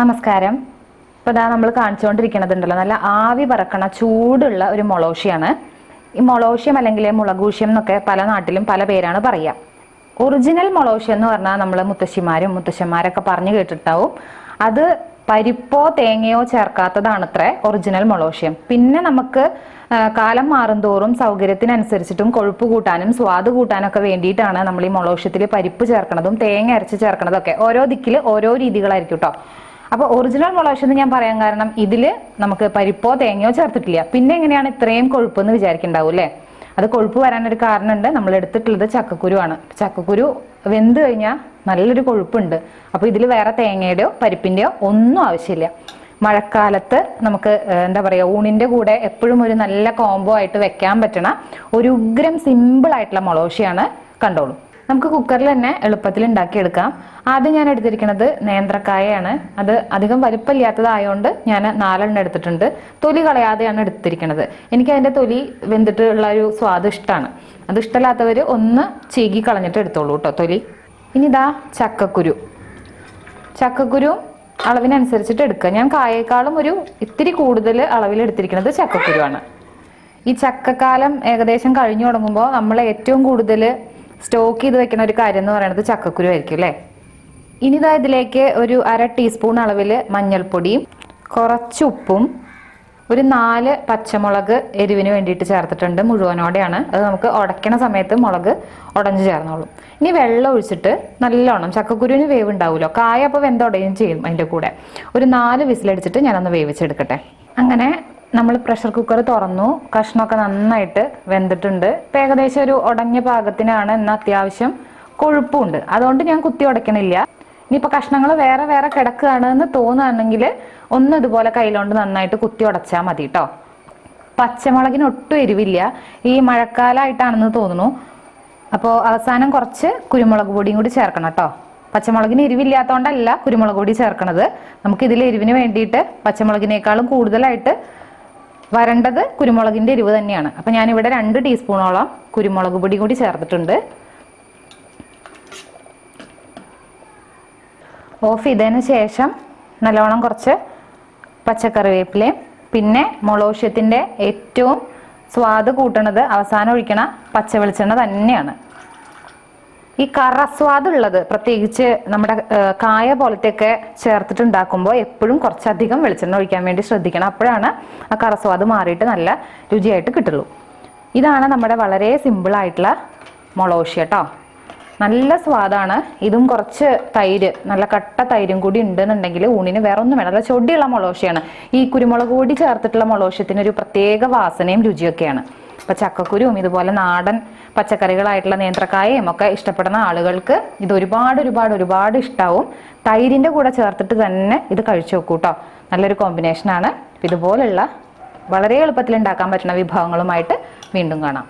നമസ്കാരം. ഇപ്പൊ ഇതാ നമ്മൾ കാണിച്ചുകൊണ്ടിരിക്കണതുണ്ടല്ലോ നല്ല ആവി പറക്കണ ചൂടുള്ള ഒരു മൊളോഷിയാണ് ഈ മൊളോഷ്യം അല്ലെങ്കിൽ മുളകൂഷ്യം എന്നൊക്കെ പല നാട്ടിലും പല പേരാണ് പറയുക ഒറിജിനൽ മൊളോഷ്യം എന്ന് പറഞ്ഞാൽ നമ്മൾ മുത്തശ്ശിമാരും മുത്തശ്ശന്മാരൊക്കെ പറഞ്ഞു കേട്ടിട്ടാവും അത് പരിപ്പോ തേങ്ങയോ ചേർക്കാത്തതാണത്രേ ഒറിജിനൽ മൊളോഷ്യം. പിന്നെ നമുക്ക് കാലം മാറുന്തോറും സൗകര്യത്തിനനുസരിച്ചിട്ടും കൊഴുപ്പ് കൂട്ടാനും സ്വാദ് കൂട്ടാനൊക്കെ വേണ്ടിയിട്ടാണ് നമ്മൾ ഈ മൊളോഷ്യത്തിൽ പരിപ്പ് ചേർക്കണതും തേങ്ങ അരച്ച് ചേർക്കണതൊക്കെ. ഓരോ ദിക്കിൽ ഓരോ രീതികളായിരിക്കും കേട്ടോ അപ്പോൾ ഒറിജിനൽ മൊളോഷ്യം എന്ന് ഞാൻ പറയാൻ കാരണം ഇതിൽ നമുക്ക് പരിപ്പോ തേങ്ങയോ ചേർത്തിട്ടില്ല. പിന്നെ എങ്ങനെയാണ് ഇത്രയും കൊഴുപ്പ് എന്ന് വിചാരിക്കണ്ടാവും അല്ലേ അത് കൊഴുപ്പ് വരാനൊരു കാരണമുണ്ട്. നമ്മൾ എടുത്തിട്ടുള്ളത് ചക്കക്കുരുവാണ്. ചക്കക്കുരു വെന്ത് കഴിഞ്ഞാൽ നല്ലൊരു കൊഴുപ്പുണ്ട്. അപ്പോൾ ഇതിൽ വേറെ തേങ്ങയുടെയോ പരിപ്പിന്റെയോ ഒന്നും ആവശ്യമില്ല. മഴക്കാലത്ത് നമുക്ക് എന്താ പറയുക ഊണിന്റെ കൂടെ എപ്പോഴും ഒരു നല്ല കോംബോ ആയിട്ട് വെക്കാൻ പറ്റണ ഒരു ഉഗ്രം സിമ്പിൾ ആയിട്ടുള്ള മൊളോഷിയാണ് കണ്ടോളൂ. നമുക്ക് കുക്കറിൽ തന്നെ എളുപ്പത്തിൽ ഉണ്ടാക്കിയെടുക്കാം. ആദ്യം ഞാൻ എടുത്തിരിക്കുന്നത് നേന്ത്രക്കായയാണ്. അത് അധികം വലിപ്പമില്ലാത്തതായതുകൊണ്ട് ഞാൻ നാലെണ്ണം എടുത്തിട്ടുണ്ട്. തൊലി കളയാതെയാണ് എടുത്തിരിക്കുന്നത്. എനിക്ക് അതിന്റെ തൊലി വെന്തിട്ടുള്ള ഒരു സ്വാദ് ഇഷ്ടമാണ് അത് ഇഷ്ടമില്ലാത്തവർ ഒന്ന് ചീകി കളഞ്ഞിട്ട് എടുത്തോളൂ കേട്ടോ തൊലി. ഇനി ഇതാ ചക്കക്കുരു. ചക്കക്കുരു അളവിനനുസരിച്ചിട്ട് എടുക്കുക. ഞാൻ കായേക്കാളും ഒരു ഇത്തിരി കൂടുതൽ അളവിൽ എടുത്തിരിക്കുന്നത് ചക്കക്കുരുവാണ്. ഈ ചക്കക്കാലം ഏകദേശം കഴിഞ്ഞു തുടങ്ങുമ്പോൾ നമ്മൾ ഏറ്റവും കൂടുതൽ സ്റ്റോക്ക് ചെയ്ത് വെക്കുന്ന ഒരു കാര്യം എന്ന് പറയുന്നത് ചക്കക്കുരു ആയിരിക്കും അല്ലേ? ഇനി ഇതാ ഇതിലേക്ക് ഒരു അര ടീസ്പൂൺ അളവിൽ മഞ്ഞൾപ്പൊടിയും കുറച്ച് ഉപ്പും ഒരു നാല് പച്ചമുളക് എരിവിന് വേണ്ടിയിട്ട് ചേർത്തിട്ടുണ്ട് മുഴുവനോടെയാണ്. അത് നമുക്ക് ഉടയ്ക്കണ സമയത്ത് മുളക് ഉടഞ്ഞു ചേർന്നോളും. ഇനി വെള്ളം ഒഴിച്ചിട്ട് നല്ലോണം ചക്കക്കുരുവിന് വേവ് ഉണ്ടാവുമല്ലോ കായ അപ്പോൾ വെന്തുടയും ചെയ്യും അതിന്റെ കൂടെ. ഒരു നാല് വിസിലടിച്ചിട്ട് ഞാനൊന്ന് വേവിച്ചെടുക്കട്ടെ. അങ്ങനെ നമ്മൾ പ്രഷർ കുക്കർ തുറന്നു. കഷ്ണമൊക്കെ നന്നായിട്ട് വെന്തിട്ടുണ്ട്. ഇപ്പം ഏകദേശം ഒരു ഉടഞ്ഞ പാകത്തിനാണ് എന്നാൽ അത്യാവശ്യം കൊഴുപ്പുണ്ട്. അതുകൊണ്ട് ഞാൻ കുത്തി ഉടയ്ക്കണില്ല. ഇനിയിപ്പോൾ കഷ്ണങ്ങൾ വേറെ വേറെ കിടക്കുകയാണ് എന്ന് തോന്നുകയാണെങ്കിൽ ഒന്ന് ഇതുപോലെ കയ്യിലോണ്ട് നന്നായിട്ട് കുത്തി ഉടച്ചാൽ മതി കേട്ടോ പച്ചമുളകിന് ഒട്ടും എരിവില്ല. ഈ മഴക്കാലമായിട്ടാണെന്ന് തോന്നുന്നു. അപ്പോൾ അവസാനം കുറച്ച് കുരുമുളക് പൊടിയും കൂടി ചേർക്കണം കേട്ടോ പച്ചമുളകിന് എരിവില്ലാത്തതുകൊണ്ടല്ല കുരുമുളക് പൊടി ചേർക്കണത്. നമുക്ക് ഇതിൽ എരിവിന് വേണ്ടിയിട്ട് പച്ചമുളകിനേക്കാളും കൂടുതലായിട്ട് വരേണ്ടത് കുരുമുളകിന്റെ എരിവ് തന്നെയാണ്. അപ്പം ഞാനിവിടെ രണ്ട് ടീസ്പൂണോളം കുരുമുളക് പൊടി കൂടി ചേർത്തിട്ടുണ്ട്. ഓഫ് ചെയ്തതിന് ശേഷം നല്ലോണം കുറച്ച് പച്ചക്കറിവേപ്പിലയും പിന്നെ മുളോഷ്യത്തിന്റെ ഏറ്റവും സ്വാദ് കൂട്ടണത് അവസാനം ഒഴിക്കണ പച്ച വെളിച്ചെണ്ണ തന്നെയാണ്. ഈ കറസ്വാദ് ഉള്ളത് പ്രത്യേകിച്ച് നമ്മുടെ കായ പോലത്തെയൊക്കെ ചേർത്തിട്ട് ഉണ്ടാക്കുമ്പോൾ എപ്പോഴും കുറച്ചധികം വെളിച്ചെണ്ണ ഒഴിക്കാൻ വേണ്ടി ശ്രദ്ധിക്കണം. അപ്പോഴാണ് ആ കറസ്വാദ് മാറിയിട്ട് നല്ല രുചിയായിട്ട് കിട്ടുള്ളൂ. ഇതാണ് നമ്മുടെ വളരെ സിമ്പിളായിട്ടുള്ള മൊളോഷ്യ കേട്ടോ. നല്ല സ്വാദാണ്. ഇതും കുറച്ച് തൈര് നല്ല കട്ട തൈരും കൂടി ഉണ്ടെന്നുണ്ടെങ്കിൽ ഊണിന് വേറെ ഒന്നും വേണം നല്ല ചൊടിയുള്ള മൊളോഷ്യയാണ് ഈ കുരുമുളക് കൂടി ചേർത്തിട്ടുള്ള മൊളോഷ്യത്തിന് ഒരു പ്രത്യേക വാസനയും രുചിയൊക്കെയാണ്. ഇപ്പൊ ചക്കക്കുരുവും ഇതുപോലെ നാടൻ പച്ചക്കറികളായിട്ടുള്ള നേന്ത്രക്കായയും ഒക്കെ ഇഷ്ടപ്പെടുന്ന ആളുകൾക്ക് ഇത് ഒരുപാട് ഒരുപാട് ഒരുപാട് ഇഷ്ടാവും. തൈരിന്റെ കൂടെ ചേർത്തിട്ട് തന്നെ ഇത് കഴിച്ചു നോക്കൂ കേട്ടോ നല്ലൊരു കോമ്പിനേഷനാണ് ഇതുപോലുള്ള വളരെ എളുപ്പത്തിൽ ഉണ്ടാക്കാൻ പറ്റുന്ന വിഭവങ്ങളുമായിട്ട് വീണ്ടും കാണാം.